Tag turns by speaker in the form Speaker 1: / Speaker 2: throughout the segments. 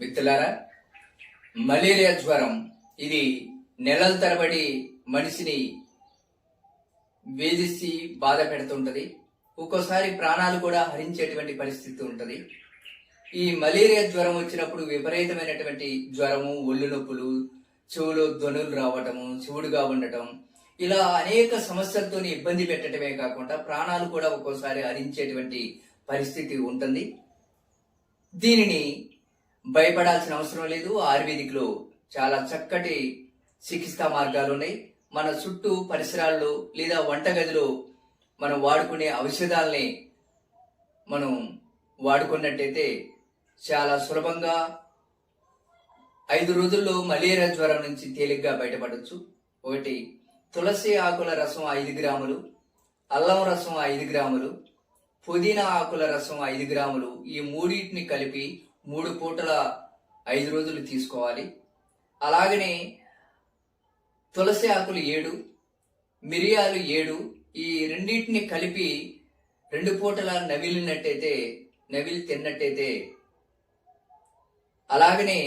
Speaker 1: మిత్రులారా మలేరియా జ్వరం ఇది నెలల తరబడి మనిషిని వేధిసి బాధ పెడుతుంటది. ఒక్కోసారి ప్రాణాలు కూడా హరించేటువంటి పరిస్థితి ఉంటుంది. ఈ మలేరియా జ్వరం వచ్చినప్పుడు విపరీతమైనటువంటి జ్వరము ఒళ్ళు నొప్పులు చెవులో ధ్వనులు రావటము చెవుడుగా ఉండటం ఇలా అనేక సమస్యలతో ఇబ్బంది పెట్టడమే కాకుండా ప్రాణాలు కూడా ఒక్కోసారి హరించేటువంటి పరిస్థితి ఉంటుంది. దీనిని భయపడాల్సిన అవసరం లేదు. ఆయుర్వేదిక్లో చాలా చక్కటి చికిత్సా మార్గాలు ఉన్నాయి. మన చుట్టూ పరిసరాల్లో లేదా వంటగదిలో మనం వాడుకునే ఔషధాలని మనం వాడుకున్నట్టయితే చాలా సులభంగా ఐదు రోజుల్లో మలేరియా జ్వరం నుంచి తేలిగ్గా బయటపడవచ్చు ఒకటి తులసి ఆకుల రసం ఐదు గ్రాములు అల్లం రసం ఐదు గ్రాములు పుదీనా ఆకుల రసం ఐదు గ్రాములు. ఈ మూడింటిని కలిపి మూడు పూటల ఐదు రోజులు తీసుకోవాలి. అలాగనే తులసి ఆకులు ఏడు మిరియాలు ఏడు ఈ రెండింటిని కలిపి రెండు పూటల నవిలినట్టయితే నవిలి తిన్నట్టయితే అలాగనే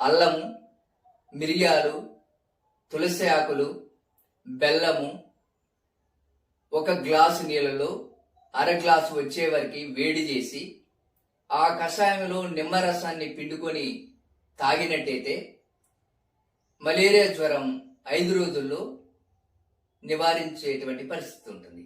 Speaker 1: అల్లము మిరియాలు తులసి ఆకులు బెల్లము ఒక గ్లాసు నీళ్ళలో అర గ్లాసు వచ్చే వరకు వేడి చేసి ఆ కషాయంలో నిమ్మరసాన్ని పిండుకొని తాగినట్టయితే మలేరియా జ్వరం ఐదు రోజుల్లో నివారించేటువంటి పరిస్థితి ఉంటుంది.